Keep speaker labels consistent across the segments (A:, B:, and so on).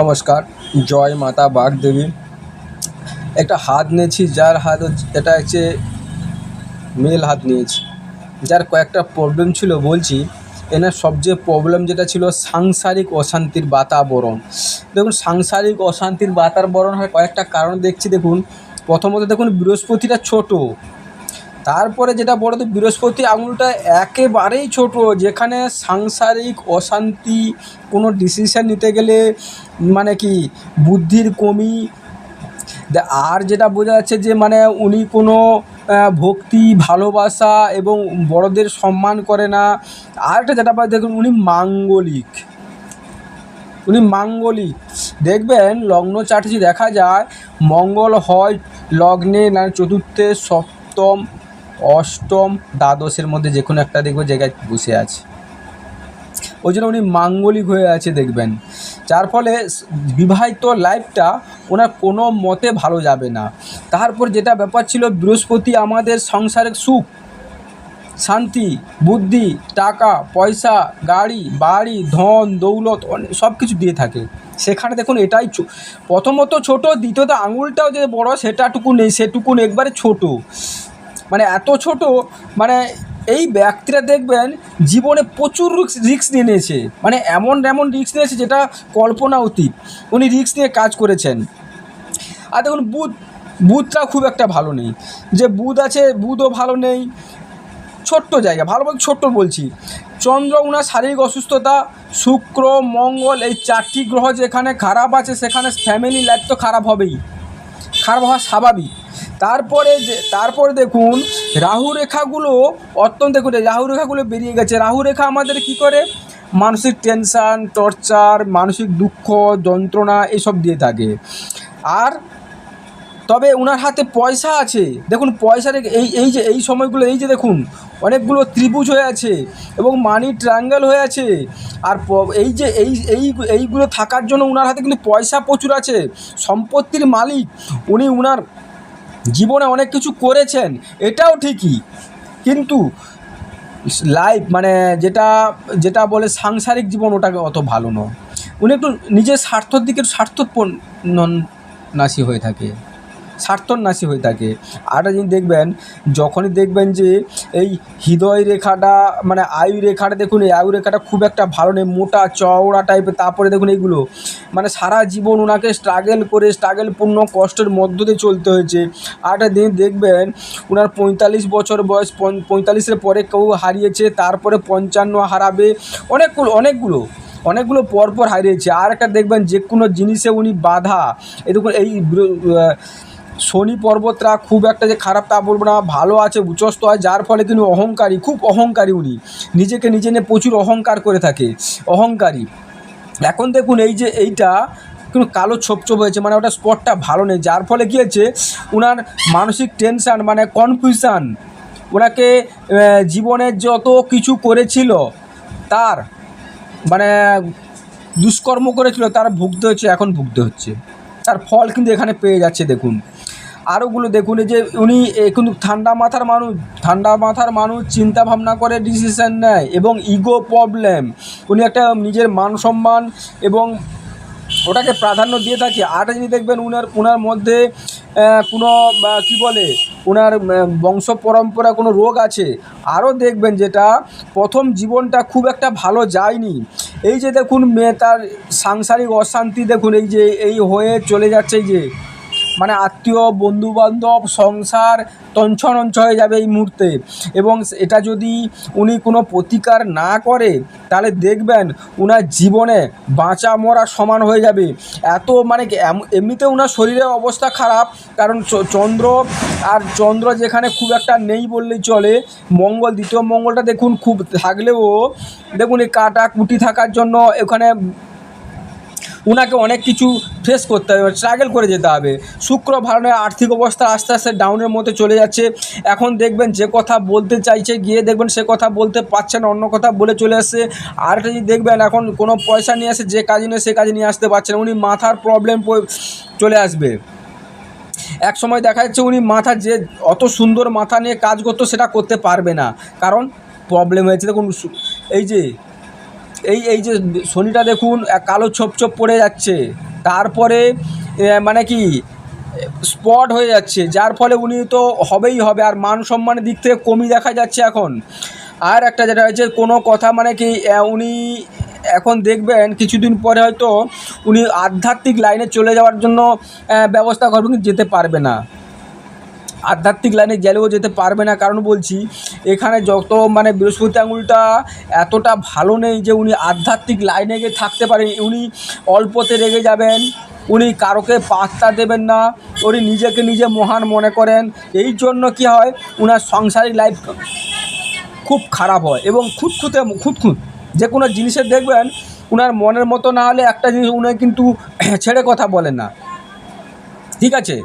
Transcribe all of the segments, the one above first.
A: নমস্কার, জয় মাতা বাগদেবী। একটা হাত নিয়েছি, যার হাত এটা হচ্ছে মেল হাত নিয়েছি। যার কয়েকটা প্রবলেম ছিল, বলছি এনার সবচেয়ে প্রবলেম যেটা ছিল সাংসারিক অশান্তির বাতাবরণ। দেখুন, সাংসারিক অশান্তির বাতাবরণ হয় কয়েকটা কারণ দেখছি, দেখুন। প্রথমত, দেখুন, বৃহস্পতিটা ছোট। তারপরে যেটা বড় তো বৃহস্পতি আঙুলটা একেবারেই ছোট, যেখানে সাংসারিক অশান্তি, কোনো ডিসিশান নিতে গেলে মানে কি, বুদ্ধির কমি। আর যেটা বোঝা যাচ্ছে যে মানে উনি কোনো ভক্তি, ভালোবাসা এবং বড়দের সম্মান করে না। আর একটা যেটা দেখুন, উনি মাঙ্গলিক। উনি মাঙ্গলিক। দেখবেন, লগ্ন চার্টে দেখা যায়, মঙ্গল হয় লগ্নে, না, চতুর্থে, সপ্তম অষ্টম দ্বাদশের মধ্যে যে কোনো একটা দেখবে জায়গায় বসে আছে। ওই জন্য উনি মাঙ্গলিক হয়ে আছে দেখবেন। যার ফলে বিবাহিত লাইফটা ওনার কোনো মতে ভালো যাবে না। তারপর যেটা ব্যাপার ছিল, বৃহস্পতি আমাদের সংসারের সুখ, শান্তি, বুদ্ধি, টাকা, পয়সা, গাড়ি, বাড়ি, ধন, দৌলত সব কিছু দিয়ে থাকে। সেখানে দেখুন এটাই প্রথমত ছোট, দ্বিতীয়ত আঙুলটাও যে বড়, সেটাটুকু নেই সেটুকুন একবারে ছোট। মানে এত ছোট মানে এই ব্যক্তিরা দেখবেন জীবনে প্রচুর রিস্ক নিয়ে নিয়েছে। মানে এমন এমন রিস্ক নিয়েছে যেটা কল্পনা অতীত। উনি রিস্ক নিয়ে কাজ করেছেন। আর দেখুন, বুধ, বুধটা খুব একটা ভালো নেই। যে বুধ আছে, বুধও ভালো নেই। ছোট্ট জায়গা, ভালো বলতে ছোট্ট বলছি। চন্দ্র উনার শারীরিক অসুস্থতা, শুক্র, মঙ্গল, এই চারটি গ্রহ যেখানে খারাপ আছে, সেখানে ফ্যামিলি লাইফ তো খারাপ হবেই। খারাপ হওয়া স্বাভাবিক। তারপরে যে, তারপরে দেখুন, রাহু রেখাগুলো অত্যন্ত দেখুন রাহু রেখাগুলো বেরিয়ে গেছে। রাহু রেখা আমাদের কি করে? মানসিক টেনশান টর্চার মানসিক দুঃখ, যন্ত্রণা এসব দিয়ে থাকে। আর তবে ওনার হাতে পয়সা আছে। দেখুন পয়সার এই এই যে, এই সময়গুলো, এই যে দেখুন, অনেকগুলো ত্রিভুজ হয়ে আছে এবং মানি ট্রায়াঙ্গেল হয়ে আছে। আর এই যে, এই এই, এইগুলো থাকার জন্য ওনার হাতে কিন্তু পয়সা প্রচুর আছে। সম্পত্তির মালিক, উনি ওনার জীবনে অনেক কিছু করেছেন, এটাও ঠিকই। কিন্তু লাইফ মানে যেটা যেটা বলে সাংসারিক জীবন ওটাকে অত ভালো নয়। উনি একটু নিজের স্বার্থর দিকে স্বার্থপর নাসি হয়ে থাকে। স্বার্থন্যাসী হয়ে থাকে। আরেকটা জিনিস দেখবেন, যখনই দেখবেন যে এই হৃদয় রেখাটা মানে আয়ু রেখাটা দেখুন, এই আয়ু রেখাটা খুব একটা ভালো নেই, মোটা, চওড়া টাইপের তারপরে দেখুন এইগুলো মানে সারা জীবন ওনাকে স্ট্রাগেল করে স্ট্রাগলপূর্ণ কষ্টের মধ্য দিয়ে চলতে হয়েছে। আরেকটা দিন দেখবেন ওনার পঁয়তাল্লিশ বছর বয়স, পঁয়- পঁয়তাল্লিশের পরে কেউ হারিয়েছে, তারপরে পঞ্চান্ন হারাবে, অনেকগুলো অনেকগুলো অনেকগুলো পরপর হারিয়েছে। আর একটা দেখবেন, যে কোনো জিনিসে উনি বাধা দেখুন এই শনি পর্বতরা খুব একটা যে খারাপ তা বলব না, ভালো আছে উচ্চস্ত হয় যার ফলে কিন্তু অহংকারী, খুব অহংকারী উনি। নিজেকে নিজে নিয়ে প্রচুর অহংকার করে থাকে, অহংকারী। এখন দেখুন এই যে এইটা কিন্তু কালো ছোপ ছোপ হয়েছে মানে ওটা স্পটটা ভালো নেই, যার ফলে কী হয়েছে ওনার মানসিক টেনশান মানে কনফিউশান ওনাকে জীবনের যত কিছু করেছিল, তার মানে দুষ্কর্ম করেছিল, তার ভুগতে হচ্ছে, এখন ভুগতে হচ্ছে। তার ফল কিন্তু এখানে পেয়ে যাচ্ছে, দেখুন। আরোগুলো দেখুন যে উনি কিন্তু ঠান্ডা মাথার মানুষ, ঠান্ডা মাথার মানুষ চিন্তা ভাবনা করে ডিসিশন নেয় এবং ইগো প্রবলেম উনি একটা নিজের মান সম্মান এবং ওটাকে প্রাধান্য দিয়ে থাকি। আরেকটা জিনিস দেখবেন উনার ওনার মধ্যে কোনো কী বলে ওনার বংশ পরম্পরা কোনো রোগ আছে আরও দেখবেন যেটা প্রথম জীবনটা খুব একটা ভালো যায়নি। এই যে দেখুন, মেয়ে তার সাংসারিক অশান্তি দেখুন, এই যে, এই হয়ে চলে যাচ্ছে যে মানে আত্মীয়, বন্ধুবান্ধব, সংসার তঞ্চনঞ্চ হয়ে যাবে এই মুহূর্তে। এবং এটা যদি উনি কোনো প্রতিকার না করে, তাহলে দেখবেন উনার জীবনে বাঁচা মরা সমান হয়ে যাবে। এত মানে এমনিতে উনার শরীরের অবস্থা খারাপ, কারণ চন্দ্র আর চন্দ্র যেখানে খুব একটা নেই বললেই চলে, মঙ্গল, দ্বিতীয় মঙ্গলটা দেখুন খুব থাকলেও, দেখুন এই কাটা কুটি থাকার জন্য এখানে উনাকে অনেক কিছু ফেস করতে হবে স্ট্রাগল করে যেতে হবে। শুক্র নয়, আর্থিক অবস্থা আস্তে আস্তে ডাউনের মধ্যে চলে যাচ্ছে। এখন দেখবেন যে কথা বলতে চাইছে গিয়ে দেখবেন সে কথা বলতে পারছে না অন্য কথা বলে চলে আসছে। আর একটা জিনিস দেখবেন এখন কোনো পয়সা নিয়ে আসে যে কাজে নিয়ে সে কাজে নিয়ে আসতে পারছে উনি মাথার প্রবলেম চলে আসবে। এক সময় দেখা যাচ্ছে উনি মাথা যে অত সুন্দর মাথা নিয়ে কাজ করতো সেটা করতে পারবে না। কারণ প্রবলেম হয়েছে দেখুন এই যে এই এই যে শনিটা দেখুন কালো ছোপ ছোপ পড়ে যাচ্ছে। তারপরে মানে কি, স্পট হয়ে যাচ্ছে। যার ফলে উনি তো হবেই হবে, আর মান সম্মানের দিক থেকে কমই দেখা যাচ্ছে এখন। আর একটা যেটা হচ্ছে কোনো কথা মানে কি উনি এখন দেখবেন, কিছুদিন পরে হয়তো উনি আধ্যাত্মিক লাইনে চলে যাওয়ার জন্য ব্যবস্থা করবেন যেতে পারবে না। আধ্যাত্মিক লাইনে গেলেও যেতে পারবে না। কারণ বলছি, এখানে যত মানে বৃহস্পতি আঙুলটা এতটা ভালো নেই যে উনি আধ্যাত্মিক লাইনে গিয়ে থাকতে পারেন। উনি অল্পতে রেগে যাবেন, উনি কারোকে পাত্তা দেবেন না, উনি নিজেকে নিজে মহান মনে করেন। এই জন্য কি হয়, উনার সংসারিক লাইফ খুব খারাপ হয় এবং খুঁতখুঁতে, খুঁতখুঁত। যে কোনো জিনিসের দেখবেন, উনার মনের মতো না হলে একটা জিনিস উনি কিন্তু ছেড়ে কথা বলেন না। ঠিক আছে?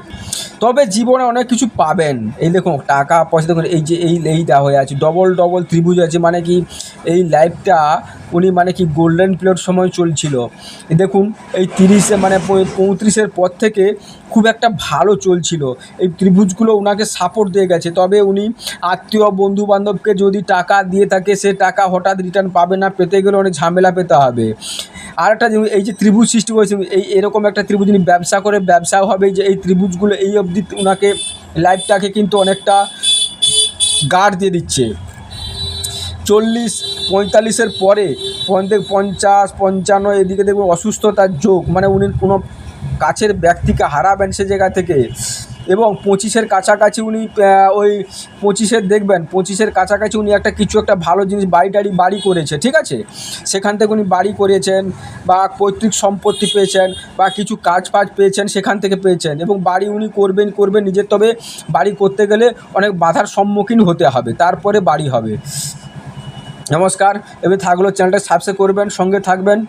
A: তবে জীবনে অনেক কিছু পাবেন। এই দেখুন, টাকা পয়সা, দেখুন, এই যে, এই এইটা হয়ে আছে। ডবল ডবল ত্রিভুজ আছে মানে কি, এই লাইফটা উনি মানে কি গোল্ডেন পিরিয়ড সময় চলছিল। দেখুন, এই তিরিশে মানে পঁয়ত্রিশের পর থেকে খুব একটা ভালো চলছিল। এই ত্রিভুজগুলো ওনাকে সাপোর্ট দিয়ে গেছে। তবে উনি আত্মীয় বন্ধু বান্ধবকে যদি টাকা দিয়ে থাকে, সে টাকা হঠাৎ রিটার্ন পাবে না, পেতে গেলে অনেক ঝামেলা পেতে হবে। আর একটা এই যে ত্রিভুজ সৃষ্টি করেছে, এই, এরকম একটা ত্রিভুজ, উনি ব্যবসা করে, ব্যবসাও হবে, যে এই ত্রিভুজগুলো, এই অবধি ওনাকে লাইফটাকে কিন্তু অনেকটা গার্ড দিয়ে দিচ্ছে। চল্লিশ, পঁয়তাল্লিশের পরে পঞ্চাশ, পঞ্চান্ন, এদিকে দেখবেন অসুস্থতার যোগ মানে উনি কোনো কাছের ব্যক্তিকে হারাবেন সে জায়গা থেকে। এবং পঁচিশের কাছাকাছি উনি ওই পঁচিশের দেখবেন, পঁচিশের কাছাকাছি উনি একটা কিছু একটা ভালো জিনিস বাড়ি টাড়ি, বাড়ি করেছে, ঠিক আছে? সেখান থেকে উনি বাড়ি করেছেন বা পৈতৃক সম্পত্তি পেয়েছেন বা কিছু কাজ ফাজ পেয়েছেন সেখান থেকে পেয়েছেন এবং বাড়ি উনি করবেন করবেন নিজের, তবে বাড়ি করতে গেলে অনেক বাধার সম্মুখীন হতে হবে, তারপরে বাড়ি হবে। নমস্কার, এবার থাকল চ্যানেলটা সাবস্ক্রাইব করবেন, সঙ্গে থাকবেন।